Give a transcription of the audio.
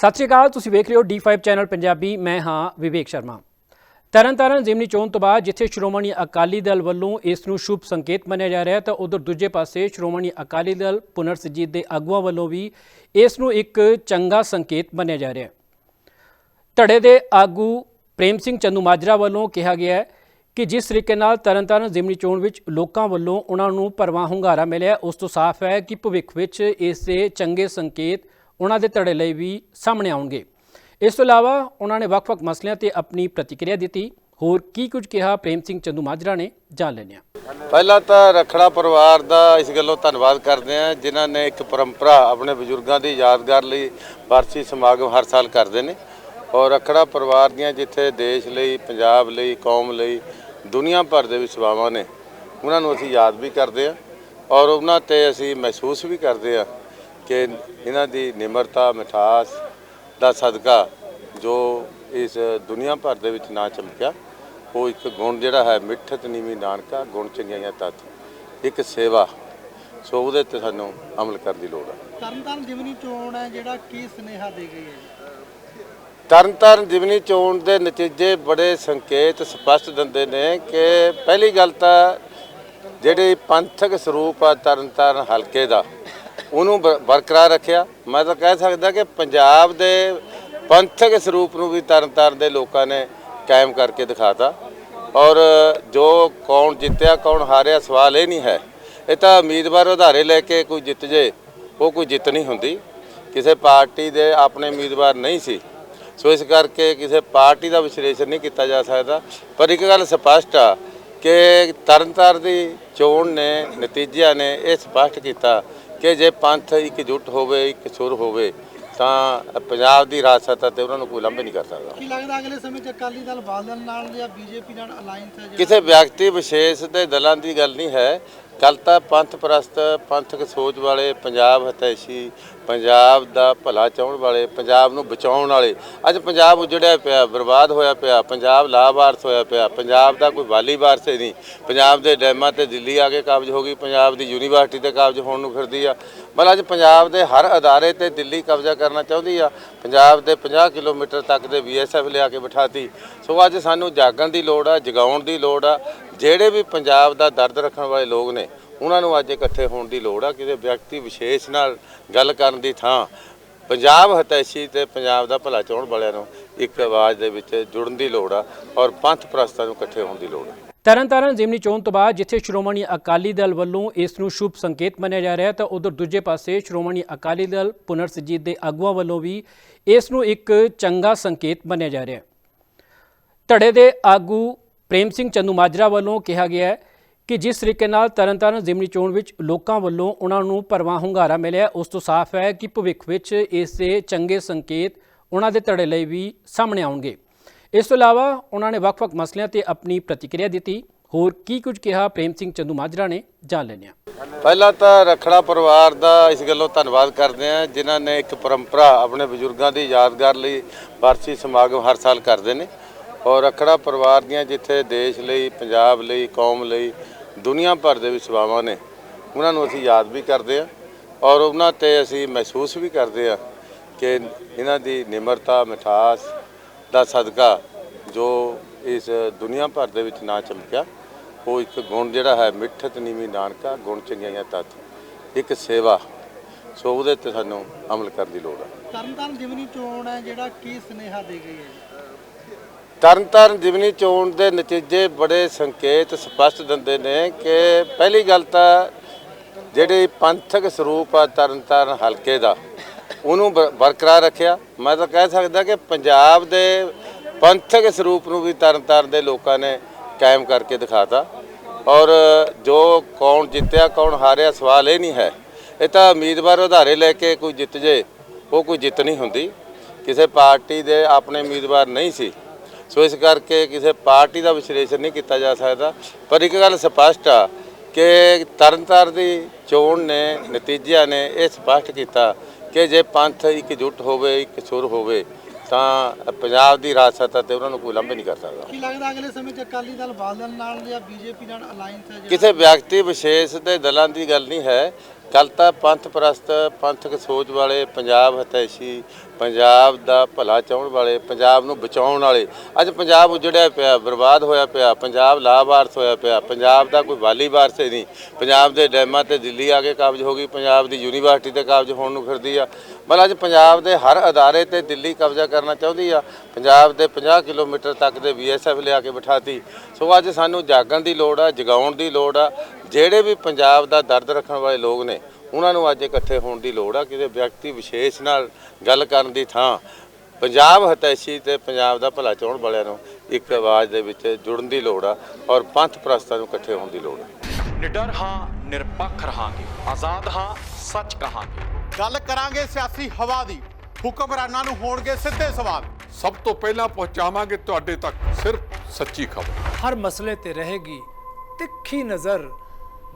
ਸਤਿ ਸ਼੍ਰੀ ਅਕਾਲ, ਤੁਸੀਂ ਵੇਖ ਰਹੇ ਹੋ D5 ਚੈਨਲ ਪੰਜਾਬੀ, ਮੈਂ ਹਾਂ ਵਿਵੇਕ ਸ਼ਰਮਾ। ਤਰਨਤਾਰਨ ਜ਼ਿਮਨੀ ਚੋਣ ਤੋਂ ਬਾਅਦ ਜਿੱਥੇ ਸ਼੍ਰੋਮਣੀ ਅਕਾਲੀ ਦਲ ਵੱਲੋਂ ਇਸ ਨੂੰ ਸ਼ੁਭ ਸੰਕੇਤ ਮੰਨਿਆ ਜਾ ਰਿਹਾ ਹੈ, ਤਾਂ ਉਧਰ ਦੂਜੇ ਪਾਸੇ ਸ਼੍ਰੋਮਣੀ ਅਕਾਲੀ ਦਲ ਪੁਨਰ ਸੁਰਜੀਤ ਦੇ ਆਗੂਆਂ ਵੱਲੋਂ ਵੀ ਇਸ ਨੂੰ ਇੱਕ ਚੰਗਾ ਸੰਕੇਤ ਮੰਨਿਆ ਜਾ ਰਿਹਾ ਹੈ। ਧੜੇ ਦੇ ਆਗੂ ਪ੍ਰੇਮ ਸਿੰਘ ਚੰਦੂ ਮਾਜਰਾ ਵੱਲੋਂ ਕਿਹਾ ਗਿਆ ਹੈ ਕਿ ਜਿਸ ਤਰੀਕੇ ਨਾਲ ਤਰਨਤਾਰਨ ਜ਼ਿਮਨੀ ਚੋਣ ਵਿੱਚ ਲੋਕਾਂ ਵੱਲੋਂ ਉਹਨਾਂ ਨੂੰ ਭਰਵਾਂ ਹੁੰਗਾਰਾ ਮਿਲਿਆ, ਉਸ ਤੋਂ ਸਾਫ਼ ਹੈ ਕਿ ਭਵਿੱਖ ਵਿੱਚ ਇਸ ਦੇ ਚੰਗੇ ਸੰਕੇਤ ਉਹਨਾਂ ਦੇ ਧੜੇ ਲਈ ਵੀ ਸਾਹਮਣੇ ਆਉਣਗੇ। ਇਸ ਤੋਂ ਇਲਾਵਾ ਉਹਨਾਂ ਨੇ ਵੱਖ-ਵੱਖ ਮਸਲਿਆਂ ਤੇ ਆਪਣੀ ਪ੍ਰਤੀਕਿਰਿਆ ਦਿੱਤੀ। ਹੋਰ ਕੀ ਕੁਝ ਕਿਹਾ ਪ੍ਰੇਮ ਸਿੰਘ ਚੰਦੂ ਮਾਜਰਾ ਨੇ, ਜਾਣ ਲੈਂਦੇ ਹਾਂ। ਪਹਿਲਾਂ ਤਾਂ ਰਖੜਾ ਪਰਿਵਾਰ ਦਾ ਇਸ ਗੱਲੋਂ ਧੰਨਵਾਦ ਕਰਦੇ ਹਾਂ, ਜਿਨ੍ਹਾਂ ਨੇ ਇੱਕ ਪਰੰਪਰਾ ਆਪਣੇ ਬਜ਼ੁਰਗਾਂ ਦੀ ਯਾਦਗਾਰ ਲਈ ਵਾਰਸੀ ਸਮਾਗਮ ਹਰ ਸਾਲ ਕਰਦੇ ਨੇ। ਔਰ ਰਖੜਾ ਪਰਿਵਾਰ ਦੀਆਂ ਜਿੱਥੇ ਦੇਸ਼ ਲਈ, ਪੰਜਾਬ ਲਈ, ਕੌਮ ਲਈ, ਦੁਨੀਆ ਭਰ ਦੇ ਵਿੱਚ ਸੇਵਾਵਾਂ ਨੇ, ਉਹਨਾਂ ਨੂੰ ਅਸੀਂ ਯਾਦ ਵੀ ਕਰਦੇ ਹਾਂ। ਔਰ ਉਹਨਾਂ ਤੇ ਅਸੀਂ ਮਹਿਸੂਸ ਵੀ ਕਰਦੇ ਹਾਂ। ਕਿ ਇਹਨਾਂ ਦੀ ਨਿਮਰਤਾ ਮਿਠਾਸ ਦਾ ਸਦਕਾ ਜੋ ਇਸ ਦੁਨੀਆ ਭਰ ਦੇ ਵਿੱਚ ਨਾ ਚਮਕਿਆ ਉਹ ਇੱਕ ਗੁਣ ਜਿਹੜਾ ਹੈ ਮਿੱਠਤ ਨੀਵੀਂ ਨਾਨਕਾ ਗੁਣ ਚੰਗਿਆਈਆਂ ਤਤ ਇੱਕ ਸੇਵਾ। ਸੋ ਉਹਦੇ ਤੇ ਸਾਨੂੰ ਅਮਲ ਕਰਨ ਦੀ ਲੋੜ ਹੈ। ਤਰਨਤਾਰਨ ਜਿਮਨੀ ਚੋਣ ਹੈ ਜਿਹੜਾ ਕੀ ਸੁਨੇਹਾ ਦੇ ਗਈ ਹੈ? ਤਰਨਤਾਰਨ ਜਿਮਨੀ ਚੋਣ ਦੇ ਨਤੀਜੇ ਬੜੇ ਸੰਕੇਤ ਸਪਸ਼ਟ ਦਿੰਦੇ ਨੇ ਕਿ ਪਹਿਲੀ ਗੱਲ ਤਾਂ ਜਿਹੜੀ ਪੰਥਕ ਸਰੂਪ ਆ ਤਰਨਤਾਰਨ ਹਲਕੇ ਦਾ ਉਹਨੂੰ ਬ- ਬਰਕਰਾਰ ਰੱਖਿਆ। ਮੈਂ ਤਾਂ ਕਹਿ ਸਕਦਾ ਕਿ ਪੰਜਾਬ ਦੇ ਪੰਥਕ ਸਰੂਪ ਨੂੰ ਵੀ ਤਰਨਤਾਰਨ ਦੇ ਲੋਕਾਂ ਨੇ ਕਾਇਮ ਕਰਕੇ ਦਿਖਾਤਾ। ਔਰ ਜੋ ਕੌਣ ਜਿੱਤਿਆ, ਕੌਣ ਹਾਰਿਆ, ਸਵਾਲ ਇਹ ਨਹੀਂ ਹੈ। ਇਹ ਤਾਂ ਉਮੀਦਵਾਰ ਉਧਾਰੇ ਲੈ ਕੇ ਕੋਈ ਜਿੱਤ ਜੇ, ਉਹ ਕੋਈ ਜਿੱਤ ਨਹੀਂ ਹੁੰਦੀ। ਕਿਸੇ ਪਾਰਟੀ ਦੇ ਆਪਣੇ ਉਮੀਦਵਾਰ ਨਹੀਂ ਸੀ। ਸੋ ਇਸ ਕਰਕੇ ਕਿਸੇ ਪਾਰਟੀ ਦਾ ਵਿਸ਼ਲੇਸ਼ਣ ਨਹੀਂ ਕੀਤਾ ਜਾ ਸਕਦਾ। ਪਰ ਇੱਕ ਗੱਲ ਸਪਸ਼ਟ ਆ ਕਿ ਤਰਨਤਾਰਨ ਦੀ ਚੋਣ ਨੇ ਨਤੀਜਿਆਂ ਨੇ ਇਹ ਸਪਸ਼ਟ ਕੀਤਾ ਕਿ ਜੇ ਪੰਥ ਇਕਜੁੱਟ ਹੋਵੇ ਇੱਕ ਸੁਰ ਹੋਵੇ ਤਾਂ ਪੰਜਾਬ ਦੀ ਰਾਜਸੱਤਾ ਤੇ ਉਹਨਾਂ ਨੂੰ ਕੋਈ ਲੰਬੇ ਨਹੀਂ ਕਰ ਸਕਦਾ। ਕੀ ਲੱਗਦਾ ਅਗਲੇ ਸਮੇਂ 'ਚ ਅਕਾਲੀ ਦਲ ਬਾਦਲ ਨਾਲ ਜਾਂ ਬੀਜੇਪੀ ਨਾਲ ਅਲਾਈਅੰਸ ਹੈ ਕਿਸੇ ਵਿਅਕਤੀ ਵਿਸ਼ੇਸ਼ ਦੇ ਦਲਾਂ ਦੀ ਗੱਲ ਨਹੀਂ ਹੈ। ਗੱਲ ਤਾਂ ਪੰਥ ਪ੍ਰਸਤ ਪੰਥਕ ਸੋਚ ਵਾਲੇ, ਪੰਜਾਬ ਹਤੈਸ਼ੀ, ਪੰਜਾਬ ਦਾ ਭਲਾ ਚਾਹਣ ਵਾਲੇ, ਪੰਜਾਬ ਨੂੰ ਬਚਾਉਣ ਵਾਲੇ। ਅੱਜ ਪੰਜਾਬ ਉਜੜਿਆ ਪਿਆ, ਬਰਬਾਦ ਹੋਇਆ ਪਿਆ, ਪੰਜਾਬ ਲਾਵਾਰਸ ਹੋਇਆ ਪਿਆ, ਪੰਜਾਬ ਦਾ ਕੋਈ ਵਾਲੀ ਵਾਰਸ ਹੀ ਨਹੀਂ। ਪੰਜਾਬ ਦੇ ਡੈਮਾਂ ਤੇ ਦਿੱਲੀ ਆ ਕੇ ਕਾਬਜ਼ ਹੋ ਗਈ, ਪੰਜਾਬ ਦੀ ਯੂਨੀਵਰਸਿਟੀ ਤੇ ਕਾਬਜ਼ ਹੋਣ ਨੂੰ ਫਿਰਦੀ ਆ। ਮਤਲਬ ਅੱਜ ਪੰਜਾਬ ਦੇ ਹਰ ਅਦਾਰੇ ਤੇ ਦਿੱਲੀ ਕਬਜ਼ਾ ਕਰਨਾ ਚਾਹੁੰਦੀ ਆ। ਪੰਜਾਬ ਦੇ 50 ਕਿਲੋਮੀਟਰ ਤੱਕ ਦੇ ਬੀਐਸਐਫ ਲਿਆ ਕੇ ਬਿਠਾਤੀ। ਸੋ ਅੱਜ ਸਾਨੂੰ ਜਾਗਣ ਦੀ ਲੋੜ ਆ, ਜਗਾਉਣ ਦੀ ਲੋੜ ਆ। ਜਿਹੜੇ ਵੀ ਪੰਜਾਬ ਦਾ ਦਰਦ ਰੱਖਣ ਵਾਲੇ ਲੋਕ ਨੇ, ਉਹਨਾਂ ਨੂੰ ਅੱਜ ਇਕੱਠੇ ਹੋਣ ਦੀ ਲੋੜ ਆ ਕਿਤੇ ਵਿਅਕਤੀ ਵਿਸ਼ੇਸ਼ ਨਾਲ ਗੱਲ ਕਰਨ ਦੀ ਥਾਂ। ਪੰਜਾਬ ਹਤੈਸ਼ੀ ਤੇ ਪੰਜਾਬ ਦਾ ਭਲਾ ਚਾਹਣ ਵਾਲਿਆਂ ਨੂੰ ਇੱਕ ਆਵਾਜ਼ ਦੇ ਵਿੱਚ ਜੁੜਨ ਦੀ ਲੋੜ ਆ ਔਰ ਪੰਥ ਪ੍ਰਸਤਾਂ ਨੂੰ ਇਕੱਠੇ ਹੋਣ ਦੀ ਲੋੜ ਆ। ਤਰਨਤਾਰਨ ਜ਼ਿਮਨੀ ਚੋਣ ਤੋਂ ਬਾਅਦ ਜਿੱਥੇ ਸ਼੍ਰੋਮਣੀ ਅਕਾਲੀ ਦਲ ਵੱਲੋਂ ਇਸ ਨੂੰ ਸ਼ੁਭ ਸੰਕੇਤ ਮੰਨਿਆ ਜਾ ਰਿਹਾ ਹੈ ਤਾਂ ਉਧਰ ਦੂਜੇ ਪਾਸੇ ਸ਼੍ਰੋਮਣੀ ਅਕਾਲੀ ਦਲ ਪੁਨਰ ਸੁਰਜੀਤ ਦੇ ਆਗੂਆਂ ਵੱਲੋਂ ਵੀ ਇਸ ਨੂੰ ਇੱਕ ਚੰਗਾ ਸੰਕੇਤ ਮੰਨਿਆ ਜਾ ਰਿਹਾ। ਹੈ ਧੜੇ ਦੇ ਆਗੂ ਪ੍ਰੇਮ ਸਿੰਘ ਚੰਦੂ ਮਾਜਰਾ ਵੱਲੋਂ ਕਿਹਾ ਗਿਆ ਹੈ ਕਿ ਜਿਸ ਤਰੀਕੇ ਨਾਲ ਤਰਨਤਾਰਨ ਜ਼ਿਮਨੀ ਚੋਣ ਵਿੱਚ ਲੋਕਾਂ ਵੱਲੋਂ ਉਹਨਾਂ ਨੂੰ ਭਰਵਾਂ ਹੁੰਗਾਰਾ ਮਿਲਿਆ, ਉਸ ਤੋਂ ਸਾਫ਼ ਹੈ ਕਿ ਭਵਿੱਖ ਵਿੱਚ ਇਸ ਦੇ ਚੰਗੇ ਸੰਕੇਤ ਉਹਨਾਂ ਦੇ ਧੜੇ ਲਈ ਵੀ ਸਾਹਮਣੇ ਆਉਣਗੇ। ਇਸ ਤੋਂ ਇਲਾਵਾ ਉਹਨਾਂ ਨੇ ਵੱਖ-ਵੱਖ ਮਸਲਿਆਂ ਤੇ ਆਪਣੀ ਪ੍ਰਤੀਕਿਰਿਆ ਦਿੱਤੀ। ਹੋਰ ਕੀ ਕੁਝ ਕਿਹਾ ਪ੍ਰੇਮ ਸਿੰਘ ਚੰਦੂ ਮਾਜਰਾ ਨੇ, ਜਾਣ ਲੈਂਦੇ ਹਾਂ। ਪਹਿਲਾਂ ਤਾਂ ਰਖੜਾ ਪਰਿਵਾਰ ਦਾ ਇਸ ਗੱਲੋਂ ਧੰਨਵਾਦ ਕਰਦੇ ਹਾਂ, ਜਿਨ੍ਹਾਂ ਨੇ ਇੱਕ ਪਰੰਪਰਾ ਆਪਣੇ ਬਜ਼ੁਰਗਾਂ ਦੀ ਯਾਦਗਾਰ ਲਈ ਵਾਰਸੀ ਸਮਾਗਮ ਹਰ ਸਾਲ ਕਰਦੇ ਨੇ। ਔਰ ਰਖੜਾ ਪਰਿਵਾਰ ਦੀਆਂ ਜਿੱਥੇ ਦੇਸ਼ ਲਈ, ਪੰਜਾਬ ਲਈ, ਕੌਮ ਲਈ, ਦੁਨੀਆ ਭਰ ਦੇ ਵਿੱਚ ਸੇਵਾਵਾਂ ਨੇ, ਉਹਨਾਂ ਨੂੰ ਅਸੀਂ ਯਾਦ ਵੀ ਕਰਦੇ ਹਾਂ ਔਰ ਉਹਨਾਂ ਤੇ ਅਸੀਂ ਮਹਿਸੂਸ ਵੀ ਕਰਦੇ ਹਾਂ ਕਿ ਇਹਨਾਂ ਦੀ ਨਿਮਰਤਾ, ਮਿਠਾਸ ਦਾ ਸਦਕਾ ਜੋ ਇਸ ਦੁਨੀਆ ਭਰ ਦੇ ਵਿੱਚ ਨਾ ਚਮਕਿਆ, ਉਹ ਇੱਕ ਗੁਣ ਜਿਹੜਾ ਹੈ, ਮਿੱਠਤ ਨੀਵੀਂ ਨਾਨਕਾ, ਗੁਣ ਚੰਗੀਆਂ ਤਤ ਇੱਕ ਸੇਵਾ। ਸੋ ਉਹਦੇ ਤੇ ਸਾਨੂੰ ਅਮਲ ਕਰਨ ਦੀ ਲੋੜ ਹੈ। ਤਰਨਤਾਰਨ ਜਿਮਨੀ ਚੋਣ ਹੈ, ਜਿਹੜਾ ਕੀ ਸੁਨੇਹਾ ਦੇ ਗਈ ਹੈ। ਤਰਨਤਾਰਨ ਜਿਮਨੀ ਚੋਣ ਦੇ ਨਤੀਜੇ ਬੜੇ ਸੰਕੇਤ ਸਪਸ਼ਟ ਦਿੰਦੇ ਨੇ ਕਿ ਪਹਿਲੀ ਗੱਲ ਤਾਂ ਜਿਹੜੀ ਪੰਥਕ ਸਰੂਪ ਆ ਤਰਨਤਾਰਨ ਹਲਕੇ ਦਾ, ਉਹਨੂੰ ਬ- ਬਰਕਰਾਰ ਰੱਖਿਆ। ਮੈਂ ਤਾਂ ਕਹਿ ਸਕਦਾ ਕਿ ਪੰਜਾਬ ਦੇ ਪੰਥਕ ਸਰੂਪ ਨੂੰ ਵੀ ਤਰਨਤਾਰਨ ਦੇ ਲੋਕਾਂ ਨੇ ਕਾਇਮ ਕਰਕੇ ਦਿਖਾਤਾ। ਔਰ ਜੋ ਕੌਣ ਜਿੱਤਿਆ, ਕੌਣ ਹਾਰਿਆ, ਸਵਾਲ ਇਹ ਨਹੀਂ ਹੈ। ਇਹ ਤਾਂ ਉਮੀਦਵਾਰ ਉਧਾਰੇ ਲੈ ਕੇ ਕੋਈ ਜਿੱਤ ਜੇ, ਉਹ ਕੋਈ ਜਿੱਤ ਨਹੀਂ ਹੁੰਦੀ। ਕਿਸੇ ਪਾਰਟੀ ਦੇ ਆਪਣੇ ਉਮੀਦਵਾਰ ਨਹੀਂ ਸੀ। ਸੋ ਇਸ ਕਰਕੇ ਕਿਸੇ ਪਾਰਟੀ ਦਾ ਵਿਸ਼ਲੇਸ਼ਣ ਨਹੀਂ ਕੀਤਾ ਜਾ ਸਕਦਾ। ਪਰ ਇੱਕ ਗੱਲ ਸਪਸ਼ਟ ਆ ਕਿ ਤਰਨਤਾਰਨ ਦੀ ਚੋਣ ਨੇ ਨਤੀਜਿਆਂ ਨੇ ਇਹ ਸਪਸ਼ਟ ਕੀਤਾ ਕਿ ਜੇ ਪੰਥ ਇਕਜੁੱਟ ਹੋਵੇ ਇੱਕ ਸੁਰ ਹੋਵੇ ਤਾਂ ਪੰਜਾਬ ਦੀ ਰਾਜਸੱਤਾ ਤੇ ਉਹਨਾਂ ਨੂੰ ਕੋਈ ਲੰਬੇ ਨਹੀਂ ਕਰ ਸਕਦਾ। ਕੀ ਲੱਗਦਾ ਅਗਲੇ ਸਮੇਂ 'ਚ ਅਕਾਲੀ ਦਲ ਬਾਦਲ ਨਾਲ ਜਾਂ ਬੀਜੇਪੀ ਨਾਲ ਅਲਾਈਅੰਸ ਹੈ ਕਿਸੇ ਵਿਅਕਤੀ ਵਿਸ਼ੇਸ਼ ਦੇ ਦਲਾਂ ਦੀ ਗੱਲ ਨਹੀਂ ਹੈ। ਗੱਲ ਤਾਂ ਪੰਥ ਪ੍ਰਸਤ ਪੰਥਕ ਸੋਚ ਵਾਲੇ, ਪੰਜਾਬ ਹਤੈਸ਼ੀ, ਪੰਜਾਬ ਦਾ ਭਲਾ ਚਾਹਣ ਵਾਲੇ, ਪੰਜਾਬ ਨੂੰ ਬਚਾਉਣ ਵਾਲੇ। ਅੱਜ ਪੰਜਾਬ ਉਜੜਿਆ ਪਿਆ, ਬਰਬਾਦ ਹੋਇਆ ਪਿਆ, ਪੰਜਾਬ ਲਾਵਾਰਸ ਹੋਇਆ ਪਿਆ, ਪੰਜਾਬ ਦਾ ਕੋਈ ਵਾਲੀ ਵਾਰਸ ਹੀ ਨਹੀਂ। ਪੰਜਾਬ ਦੇ ਡੈਮਾਂ ਤੇ ਦਿੱਲੀ ਆ ਕੇ ਕਾਬਜ ਹੋ ਗਈ, ਪੰਜਾਬ ਦੀ ਯੂਨੀਵਰਸਿਟੀ ਤੇ ਕਾਬਜ ਹੋਣ ਨੂੰ ਫਿਰਦੀ ਆ। ਮਤਲਬ ਅੱਜ ਪੰਜਾਬ ਦੇ ਹਰ ਅਦਾਰੇ ਤੇ ਦਿੱਲੀ ਕਬਜ਼ਾ ਕਰਨਾ ਚਾਹੁੰਦੀ ਆ। ਪੰਜਾਬ ਦੇ 50 ਕਿਲੋਮੀਟਰ ਤੱਕ ਦੇ ਬੀਐਸਐਫ ਲਿਆ ਕੇ ਬਿਠਾਤੀ। ਸੋ ਅੱਜ ਸਾਨੂੰ ਜਾਗਣ ਦੀ ਲੋੜ ਆ, ਜਗਾਉਣ ਦੀ ਲੋੜ ਆ। ਜਿਹੜੇ ਵੀ ਪੰਜਾਬ ਦਾ ਦਰਦ ਰੱਖਣ ਵਾਲੇ ਲੋਕ ਨੇ ਉਹਨਾਂ ਨੂੰ ਅੱਜ ਇਕੱਠੇ ਹੋਣ ਦੀ ਲੋੜ ਆ ਕਿਸੇ ਵਿਅਕਤੀ ਵਿਸ਼ੇਸ਼ ਨਾਲ ਗੱਲ ਕਰਨ ਦੀ ਥਾਂ। ਪੰਜਾਬ ਹਤੈਸ਼ੀ ਤੇ ਪੰਜਾਬ ਦਾ ਭਲਾ ਚਾਹਣ ਵਾਲਿਆਂ ਨੂੰ ਇੱਕ ਆਵਾਜ਼ ਦੇ ਵਿੱਚ ਜੁੜਨ ਦੀ ਲੋੜ ਆ ਔਰ ਪੰਥ ਪ੍ਰਸਤਾਂ ਨੂੰ ਇਕੱਠੇ ਹੋਣ ਦੀ ਲੋੜ ਆ। ਨਿਡਰ ਹਾਂ ਨਿਰਪੱਖ ਰਹਾਂਗੇ। ਆਜ਼ਾਦ ਹਾਂ ਸੱਚ ਕਹਾਂਗੇ। ਗੱਲ ਕਰਾਂਗੇ ਸਿਆਸੀ ਹਵਾ ਦੀ। ਹੁਕਮਰਾਨਾਂ ਨੂੰ ਹੋਣਗੇ ਸਿੱਧੇ ਸਵਾਲ। ਸਭ ਤੋਂ ਪਹਿਲਾਂ ਪਹੁੰਚਾਵਾਂਗੇ ਤੁਹਾਡੇ ਤੱਕ ਸਿਰਫ ਸੱਚੀ ਖਬਰ। ਹਰ ਮਸਲੇ ਤੇ ਰਹੇਗੀ ਤਿੱਖੀ ਨਜ਼ਰ।